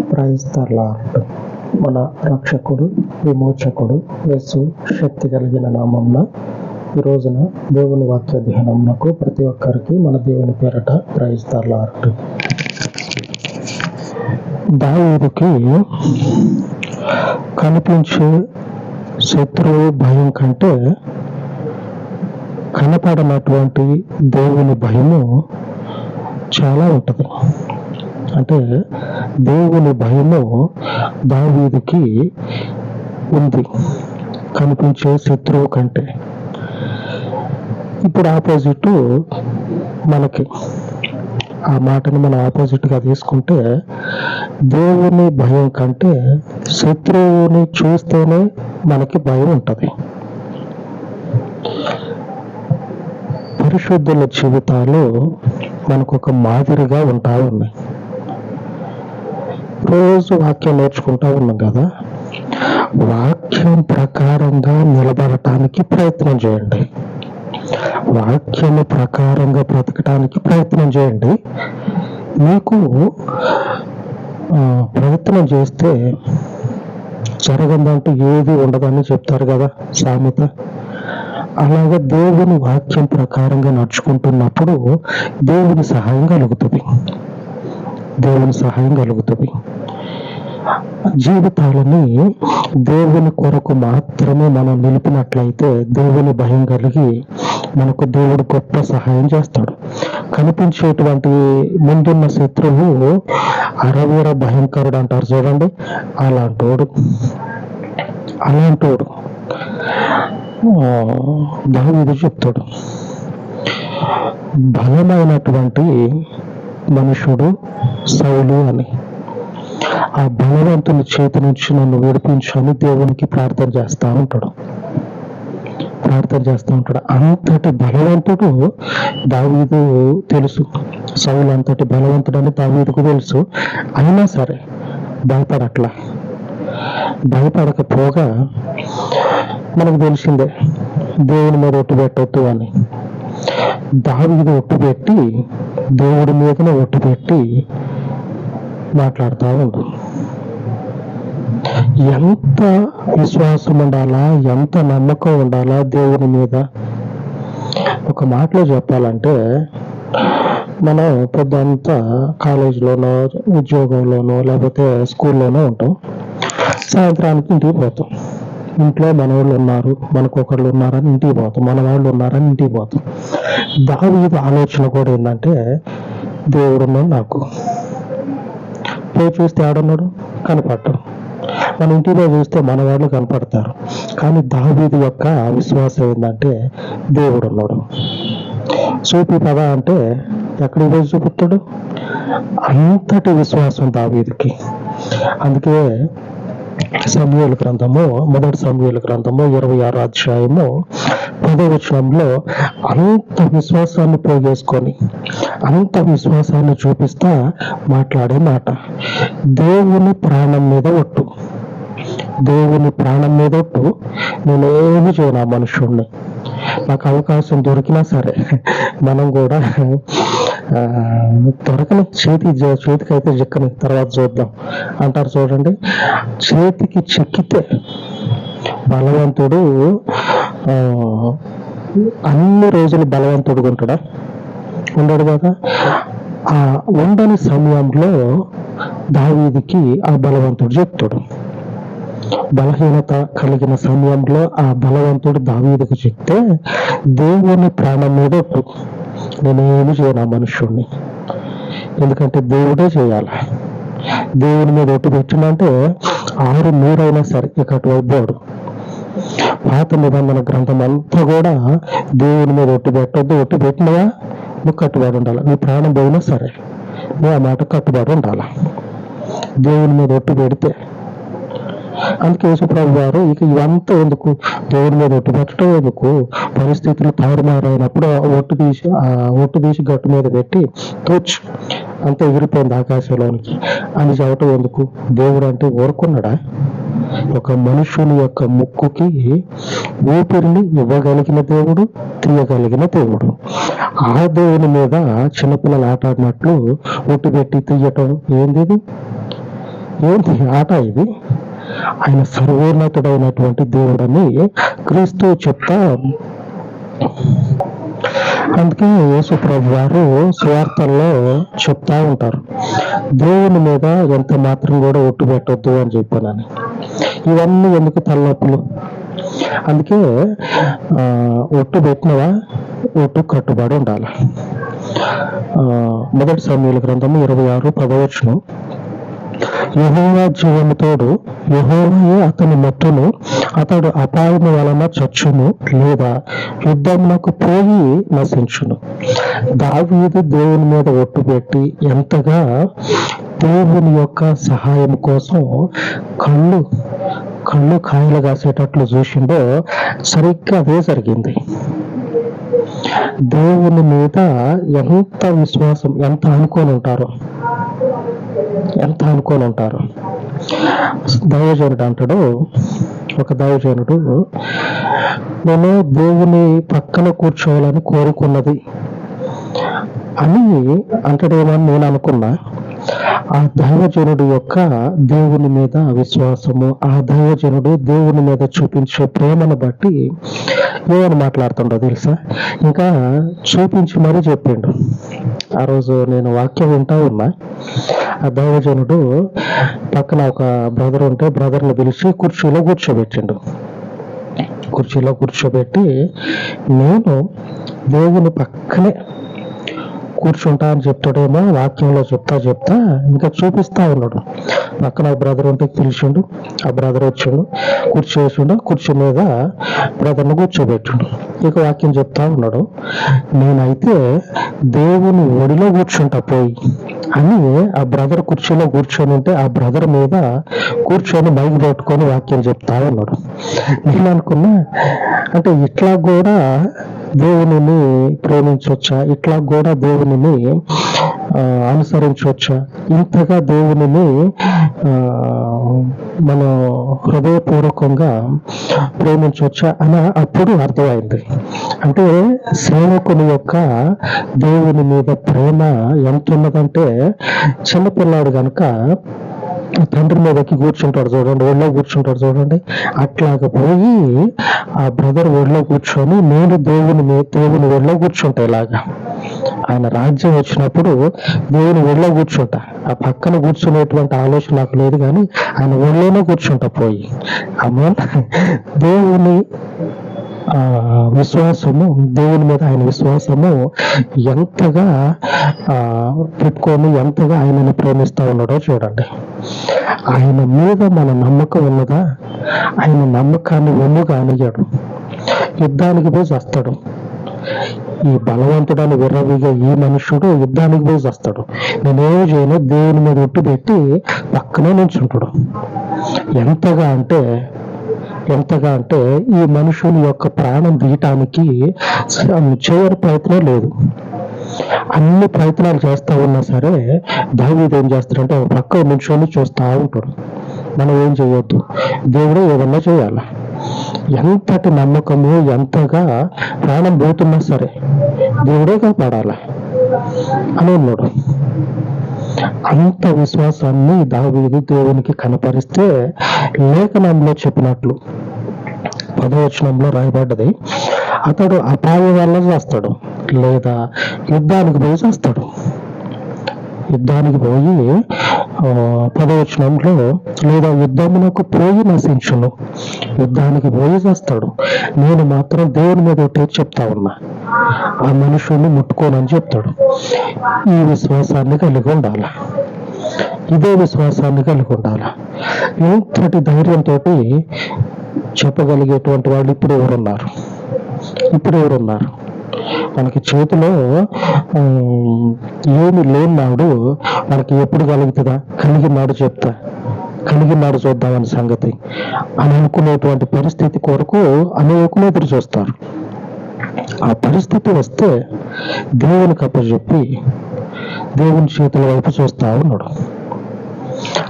క్రైస్తలార్డ్ మన రక్షకుడు విమోచకుడు యేసు శక్తి కలిగిన నామంన ఈ రోజున దేవుని వాక్య ధ్యానంకు ప్రతి ఒక్కరికి మన దేవుని పేరట క్రైస్తలార్డ్ దావీదుకి కనిపించే శత్రువు భయం కంటే కనపడనటువంటి దేవుని భయము చాలా ఉంటుంది. అంటే దేవుని భయము దావీదికి ఉంది. కనిపించే శత్రువు కంటే. ఇప్పుడు ఆపోజిట్ మనకి. ఆ మాటని మనం ఆపోజిట్గా తీసుకుంటే దేవుని భయం కంటే శత్రువుని చూస్తేనే మనకి భయం ఉంటుంది. పరిశుద్ధుల జీవితాలు మనకు ఒక మాదిరిగా ఉంటా ఉన్నాయి రోజు వాక్యం నేర్చుకుంటా ఉన్నాం కదా. వాక్యం ప్రకారంగా నిలబడటానికి ప్రయత్నం చేయండి. వాక్యం ప్రకారంగా బ్రతకటానికి ప్రయత్నం చేయండి. మీకు ప్రయత్నం చేస్తే జరగదంటూ ఏది ఉండదని చెప్తారు కదా సామెత. అలాగే దేవుని వాక్యం ప్రకారంగా నడుచుకుంటున్నప్పుడు దేవుని సహాయం కలుగుతుంది. దేవుని సహాయం కలుగుతుంది. జీవితాలని దేవుని కొరకు మాత్రమే మనం నిలిపినట్లయితే దేవుని భయం కలిగి మనకు దేవుడు గొప్ప సహాయం చేస్తాడు. కనిపించేటువంటి ముందున్న శత్రువు అరవీర భయంకరుడు అంటారు చూడండి. అలాంటోడు. అలాంటోడు. ఆ, దావీదు చెప్తాడు. బలమైనటువంటి మనుషుడు సౌలు అని. ఆ బలవంతుని చేతి నుంచి నన్ను విడిపించని దేవునికి ప్రార్థన చేస్తా ఉంటాడు. ప్రార్థన చేస్తూ ఉంటాడు. అంతటి బలవంతుడు దావీదు తెలుసు. సౌలు అంతటి బలవంతుడని దావీదుకు తెలుసు. అయినా సరే భయపడట్లా. భయపడకపోగా మనకు తెలిసిందే దేవుని మీద ఒట్టు పెట్టొద్దు అని. దావీదు ఒట్టు పెట్టి దేవుడి మీదనే ఒట్టు పెట్టి మాట్లాడుతూ ఉండు ఎంత విశ్వాసం ఉండాలా ఎంత నమ్మకం ఉండాలా దేవుని మీద? ఒక మాటలో చెప్పాలంటే మనం పొద్దంతా కాలేజీలోనో ఉద్యోగంలోనో లేకపోతే స్కూల్లోనో ఉంటాం. సాయంత్రానికి ఇంటికి పోతాం. ఇంట్లో మన వాళ్ళు ఉన్నారు మనకు ఒకళ్ళు ఉన్నారని ఇంటికి పోతాం మన వాళ్ళు ఉన్నారని ఇంటికి పోతాం. దావీదు ఆలోచన కూడా ఏంటంటే దేవుడు ఉన్నాడు నాకు. పోయి చూస్తే ఆడున్నాడు? కనపడ్డాడు. మన ఇంటిలో చూస్తే మన వాళ్ళు కనపడతారు. కానీ దావీదు యొక్క విశ్వాసం ఏంటంటే దేవుడు ఉన్నాడు చూపి పదా అంటే ఎక్కడికి పోయి చూపుతాడు? అంతటి విశ్వాసం దావీదికి. అందుకే సమూహల గ్రంథము మొదటి సమూహల గ్రంథము ఇరవై ఆరు అధ్యాయము పదవచనంలో అంత విశ్వాసాన్ని పోగేసుకొని అంత విశ్వాసాన్ని చూపిస్తా మాట్లాడే మాట. దేవుని ప్రాణం మీద ఒట్టు. దేవుని ప్రాణం మీద ఒట్టు. నేనేమి చేయను ఆ మనుషుణ్ణి నాకు అవకాశం దొరికినా సరే మనం కూడా దొరకని చేతి చేతికి అయితే చిక్కని తర్వాత చూద్దాం. అంటారు చూడండి చేతికి చిక్కితే బలవంతుడు అన్ని రోజులు బలవంతుడుగా ఉంటాడా ఉండడు కదా ఆ ఉండని సమయంలో దావీదికి ఆ బలవంతుడు చెప్తాడు. బలహీనత కలిగిన సమయంలో ఆ బలవంతుడు దావీదికి చెప్తే దేవుని ప్రాణం మీద నేనేమి చేయను ఆ మనుష్యుణ్ణి. ఎందుకంటే దేవుడే చేయాలి. దేవుని మీద ఒట్టు పెట్టినంటే ఆరు నూరైనా సరే ఇక అటువైపోడు పాత నిబంధన గ్రంథం అంతా కూడా దేవుని మీద ఒట్టు పెట్టద్దు. ఒట్టు పెట్టినవా? నువ్వు కట్టుబడి ఉండాలి. నీ ప్రాణం పోయినా సరే నువ్వు ఆ మాట కట్టుబడి ఉండాలి. దేవుని మీద ఒట్టు పెడితే అందుకే యేసుప్రభు వారు ఇక ఇవంతా ఎందుకు? దేవుడి మీద ఒట్టు పెట్టడం ఎందుకు? పరిస్థితులు తారుమారైనప్పుడు ఒట్టు తీసి ఆ ఒట్టు తీసి గట్టు మీద పెట్టి తోచు అంత ఎగిరిపోయింది ఆకాశంలోనికి. అని చెప్పటం ఎందుకు? దేవుడు అంటే ఊరుకున్నాడా? ఒక మనుషుని యొక్క ముక్కుకి ఊపిరిని ఇవ్వగలిగిన దేవుడు తీయగలిగిన దేవుడు. ఆ దేవుని మీద చిన్నపిల్లలు ఆట ఆడినట్లు ఒట్టు పెట్టి తీయటం ఏంది ఇది? ఏంటి ఆట ఇది? ఆయన సర్వోన్నతుడైనటువంటి దేవుడని క్రీస్తు చెప్తా. అందుకే యేసు ప్రభు వారు స్వార్థల్లో చెప్తా ఉంటారు. దేవుని మీద ఎంత మాత్రం కూడా ఒట్టు పెట్టొద్దు అని చెప్పానని. ఇవన్నీ ఎందుకు తలనొప్పులు? అందుకే ఆ, ఒట్టు పెట్టినవా? ఒట్టు కట్టుబడి ఉండాలి. ఆ, మొదటి సమయాల గ్రంథము ఇరవై ఆరు పదవచ్చును యహోవా జీవముతోడు యహోవయే అతని మట్టును అతడు అపాయము వలన చచ్చును లేదా యుద్ధములకు పోయి నశించును. దావీదు దేవుని మీద ఒట్టుపెట్టి ఎంతగా దేవుని యొక్క సహాయం కోసం కళ్ళు కళ్ళు కాయలు కాసేటట్లు చూసిండో సరిగ్గా అదే జరిగింది. దేవుని మీద ఎంత విశ్వాసం ఎంత అనుకొని ఉంటారో. ఎంత అనుకోని ఉంటారు. దైవజనుడు అంటాడు ఒక దైవజనుడు నేను దేవుని పక్కన కూర్చోవాలని కోరుకున్నది అని అంటాడేమని నేను అనుకున్నా. ఆ దైవజనుడు యొక్క దేవుని మీద విశ్వాసము ఆ దైవజనుడు దేవుని మీద చూపించే ప్రేమను బట్టి ఏమని మాట్లాడుతుండో తెలుసా? ఇంకా చూపించి మరీ చెప్పిండు. ఆ రోజు నేను వాక్యం వింటా ఉన్నా. ఆ దైవజనుడు పక్కన ఒక బ్రదర్ ఉంటే బ్రదర్ని పిలిచి కుర్చీలో కూర్చోబెట్టిండు. కుర్చీలో కూర్చోబెట్టి నేను దేవుని పక్కనే కూర్చుంటా అని చెప్తాడేమో వాక్యంలో చెప్తా చెప్తా ఇంకా చూపిస్తా ఉన్నాడు. పక్కన బ్రదర్ ఉంటే పిలిచిండు ఆ బ్రదర్ వచ్చిండు కుర్చీ వేసిండు కుర్చీ మీద బ్రదర్ను కూర్చోబెట్టిండు. ఇక వాక్యం చెప్తా ఉన్నాడు నేనైతే దేవుని ఒడిలో కూర్చుంటా పోయి అని ఆ బ్రదర్ కుర్చీలో కూర్చొని ఉంటే ఆ బ్రదర్ మీద కూర్చొని బైక్ పెట్టుకొని వాక్యం చెప్తా ఉన్నాడు. నేను అనుకున్నా అంటే ఇట్లా కూడా దేవునిని ప్రేమించవచ్చా ఇట్లా కూడా దేవునిని ఆ, అనుసరించవచ్చా ఇంతగా దేవునిని ఆ, మనం హృదయపూర్వకంగా ప్రేమించవచ్చా అని అప్పుడు అర్థమైంది. అంటే సేవకుని యొక్క దేవుని మీద ప్రేమ ఎంత ఉన్నదంటే చిన్నపిల్లాడు కనుక తండ్రి మీదకి కూర్చుంటాడు చూడండి ఒళ్ళో కూర్చుంటాడు చూడండి. అట్లాగ పోయి ఆ బ్రదర్ ఒళ్ళో కూర్చొని నేను దేవుని దేవుని ఒళ్ళో కూర్చుంటా ఇలాగా. ఆయన రాజ్యం వచ్చినప్పుడు దేవుని ఒళ్ళో కూర్చుంటా. ఆ పక్కన కూర్చునేటువంటి ఆలోచన నాకు లేదు కానీ ఆయన ఒళ్ళోనే కూర్చుంటా పోయి. అమ్మ దేవుని ఆ విశ్వాసము దేవుని మీద ఆయన విశ్వాసము ఎంతగా ఆ పెట్టుకొని ఎంతగా ఆయనని ప్రేమిస్తా ఉన్నాడో చూడండి. ఆయన మీద మన నమ్మకం ఉన్నదా? ఆయన నమ్మకాన్ని ఒమ్ముగా అనిగాడు యుద్ధానికి పోయి చేస్తాడు. ఈ బలవంతుడని విర్రవిగా ఈ మనుషుడు యుద్ధానికి పోయి చేస్తాడు. నేనేం చేయను? దేవుని మీద ఒట్టు పెట్టి పక్కనే నిల్చుంటాడు ఎంతగా అంటే ఎంతగా అంటే ఈ మనుషుని యొక్క ప్రాణం తీయటానికి చేయని ప్రయత్నం లేదు. అన్ని ప్రయత్నాలు చేస్తా ఉన్నా సరే దావీదు ఏం చేస్తాడంటే ఒక పక్క నిల్చొని చూస్తా ఉంటాడు. మనం ఏం చేయొద్దు? దేవుడే ఏదన్నా చేయాలి. ఎంతటి నమ్మకము ఎంతగా ప్రాణం పోతున్నా సరే దేవుడే కాపాడాలి అని ఉన్నాడు అంత విశ్వాసాన్ని దావీదు దేవునికి కనపరిస్తే లేఖనంలో చెప్పినట్లు. పదవచనంలో రాయబడ్డది అతడు అపాయం వల్ల చేస్తాడు లేదా యుద్ధానికి పోయి చేస్తాడు. యుద్ధానికి పోయి ఆ, పదవచనంలో లేదా యుద్ధమునకు పోయి నశించును. యుద్ధానికి పోయి చేస్తాడు నేను మాత్రం దేవుని మీద ఒకటే చెప్తా ఉన్నా. ఆ మనుషుల్ని ముట్టుకోనని చెప్తాడు. ఈ విశ్వాసాన్ని కలిగి ఉండాలి? ఇదే విశ్వాసాన్ని కలిగి ఉండాలి? ఇంతటి ధైర్యంతో చెప్పగలిగేటువంటి వాళ్ళు ఇప్పుడు ఎవరున్నారు? ఇప్పుడు ఎవరున్నారు? మనకి చేతిలో ఏమి లేనినాడు మనకి ఎప్పుడు కలుగుతుందా? కలిగినాడు చెప్తా. కలిగినాడు చూద్దామని సంగతి. అని అనుకునేటువంటి పరిస్థితి కొరకు అనేకులు ఎదురు చూస్తారు. ఆ పరిస్థితి వస్తే దేవునికి అప్పచెప్పి దేవుని చేతుల వైపు చూస్తా ఉన్నాడు.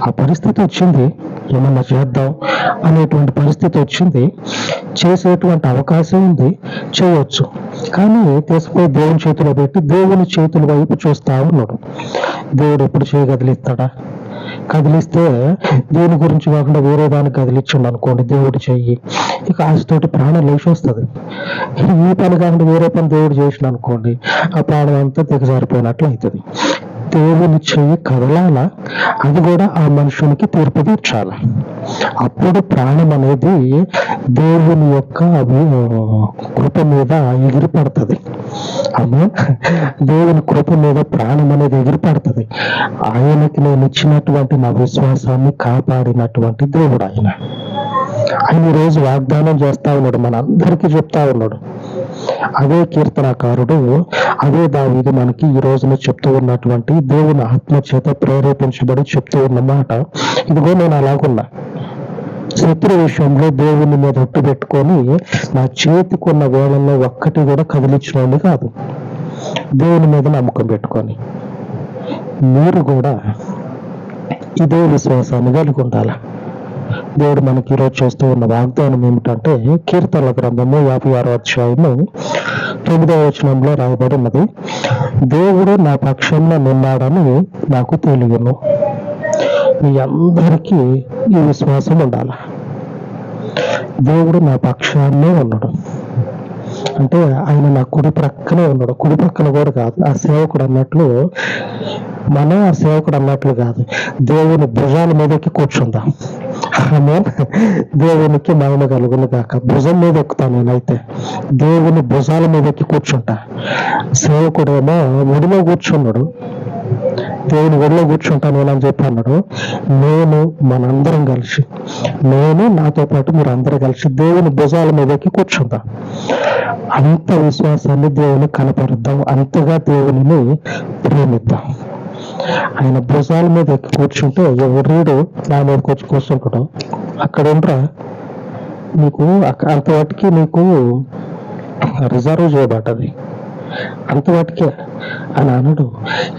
ఆ పరిస్థితి వచ్చింది ఏమన్నా చేద్దాం అనేటువంటి పరిస్థితి వచ్చింది చేసేటువంటి అవకాశం ఉంది చేయవచ్చు కానీ తీసుకుపోయి దేవుని చేతిలో పెట్టి దేవుని చేతుల వైపు చూస్తా ఉన్నాడు. దేవుడు ఎప్పుడు చేయి కదిలిస్తాడా? కదిలిస్తే దేవుని గురించి కాకుండా వేరే దానికి కదిలిచ్చిండు అనుకోండి దేవుడు చెయ్యి. ఇక ఆశతోటి ప్రాణం లేచి వస్తుంది ఈ పని కాకుండా వేరే పని దేవుడు చేసిన అనుకోండి ఆ ప్రాణం అంతా దిగజారిపోయినట్లు అవుతుంది దేవుని చెయ్యి కదలాల? అది కూడా ఆ మనుషునికి తీర్పు తీర్చాల? అప్పుడు ప్రాణం అనేది దేవుని యొక్క కృప మీద ఎగిరిపడుతుంది. అమ్మా దేవుని కృప మీద ప్రాణం అనేది ఎగిరిపడుతుంది. ఆయనకి నేను ఇచ్చినటువంటి నా విశ్వాసాన్ని కాపాడినటువంటి దేవుడు ఆయన. ఆయన ఈరోజు రోజు వాగ్దానం చేస్తా ఉన్నాడు మన అందరికీ చెప్తా ఉన్నాడు. అదే కీర్తనకారుడు అదే దావీదు మనకి ఈ రోజున చెప్తూ ఉన్నటువంటి దేవుని ఆత్మ చేత ప్రేరేపించబడి చెప్తూ ఉన్న మాట. ఇదిగో నేను అలాగున్నా. శత్రు విషయంలో దేవుని మీద ఒట్టు పెట్టుకొని నా చేతికున్న వేళల్లో ఒక్కటి కూడా కదిలించినోండి కాదు. దేవుని మీద నమ్మకం పెట్టుకొని. మీరు కూడా ఇదే విశ్వాసాన్ని కలిగి ఉండాలి? దేవుడు మనకి ఈరోజు చేస్తూ ఉన్న వాగ్దానం ఏమిటంటే కీర్తనల గ్రంథము యాభై ఆరో అధ్యాయము తొమ్మిదవ వచనంలో రాయబడి ఉన్నది. దేవుడు నా పక్షంలో నిన్నాడని నాకు తెలియను. మీ అందరికీ ఈ విశ్వాసం ఉండాలి. దేవుడు నా పక్షాన్నే ఉన్నాడు. అంటే ఆయన నా కుడి ప్రక్కనే ఉన్నాడు. కుడి ప్రక్కన కూడా కాదు ఆ సేవకుడు అన్నట్లు మనం ఆ సేవకుడు అన్నట్లు కాదు. దేవుని భుజాల మీదకి కూర్చుందాం. ఆమె దేవునికి మహిమ కలుగును కాక భుజం మీద ఎక్కుతాను నేనైతే. దేవుని భుజాల మీద ఎక్కి కూర్చుంటా. సేవకుడేమో ఒడిలో కూర్చున్నాడు. దేవుని ఒడిలో కూర్చుంటాను అని చెప్పి అన్నాడు. నేను మనందరం కలిసి నేను నాతో పాటు మీరు అందరూ కలిసి దేవుని భుజాల మీదకి కూర్చుందాం అంత విశ్వాసాన్ని దేవుని కనపరుద్దాం. అంతగా దేవుని ప్రేమిద్దాం. ఆయన భుజాల మీద ఎక్కి కూర్చుంటే ఎవరీడు నా మీదకి వచ్చి కూర్చుంటాడు. అక్కడ ఉండరా నీకు అంతవాటికి నీకు రిజర్వ్ చేయబడ్డది. అంతవాటికే అని అనడు.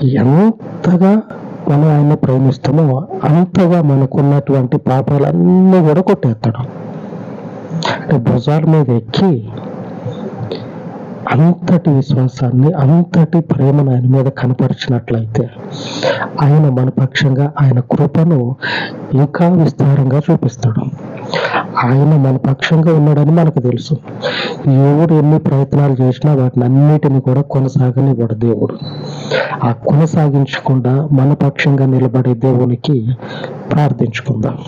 ఎంతగా మనం ఆయన ప్రేమిస్తామో అంతగా మనకున్నటువంటి పాపాలన్నీ కూడా కొట్టేస్తాడు అంటే భుజాల మీద ఎక్కి అంతటి విశ్వాసాన్ని అంతటి ప్రేమను ఆయన మీద కనపరిచినట్లయితే ఆయన మన పక్షంగా ఆయన కృపను ఇంకా విస్తారంగా చూపిస్తాడు. ఆయన మన పక్షంగా ఉన్నాడని మనకు తెలుసు. ఎవడు ఎన్ని ప్రయత్నాలు చేసినా వాటిని అన్నిటిని కూడా కొనసాగనివ్వడు దేవుడు. ఆ కొనసాగించకుండా మన పక్షంగా నిలబడే దేవునికి ప్రార్థించుకుందాం.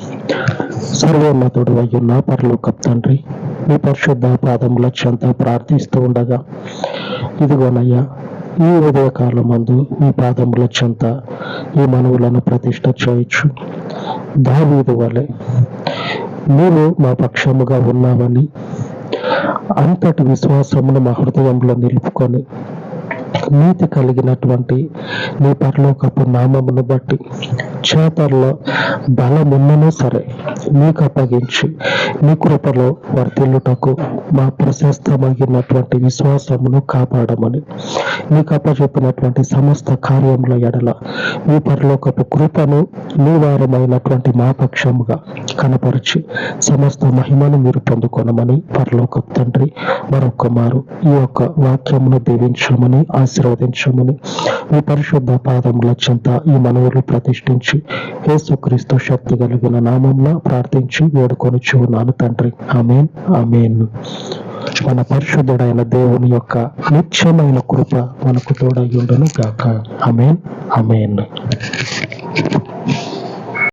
సర్వోన్నతుడు అయ్యున్న పరలోక తండ్రి మీ పరిశుద్ధ పాదముల చెంత ప్రార్థిస్తూ ఉండగా ఇదిగోనయ్యా ఈ ఉదయకాలం మందు మీ పాదముల చెంత ఈ మనవులను ప్రతిష్ట చేయొచ్చు. దావీదు వలె మీరు మా పక్షముగా ఉన్నామని అంతటి విశ్వాసమును మా హృదయంలో నిలుపుకొని నీతి కలిగినటువంటి నీ పరలోకపు నామమును బట్టి చేతల్లో బలమున్ననూ సరే నీకు అప్పగించి నీ కృపలో వర్తిల్లుటకు మా ప్రశస్తమైనటువంటి విశ్వాసమును కాపాడమని నీకు అప్పచెప్పినటువంటి సమస్త కార్యముల ఎడల మీ పరలోకపు కృపను నీ వారమైనటువంటి మా పక్షముగా కనపరిచి సమస్త మహిమను మీరు పొందుకొనమని పరలోక తండ్రి మరొక మారు ఈ యొక్క వాక్యమును దీవించమని ఆశీర్వదించమని మీ పరిశుద్ధ పాదముల చెంత ఈ మనవులు ప్రతిష్ఠించి యేసుక్రీస్తు శక్తి కలిగిన నామంలో ప్రార్థించి వేడుకొని చూన్నాను తండ్రి. ఆమెన్. ఆమెన్. మన పరిశుద్ధుడైన దేవుని యొక్క నిత్యమైన కృప మనకు తోడై ఉండును గాక అమేన్ ఆమెన్.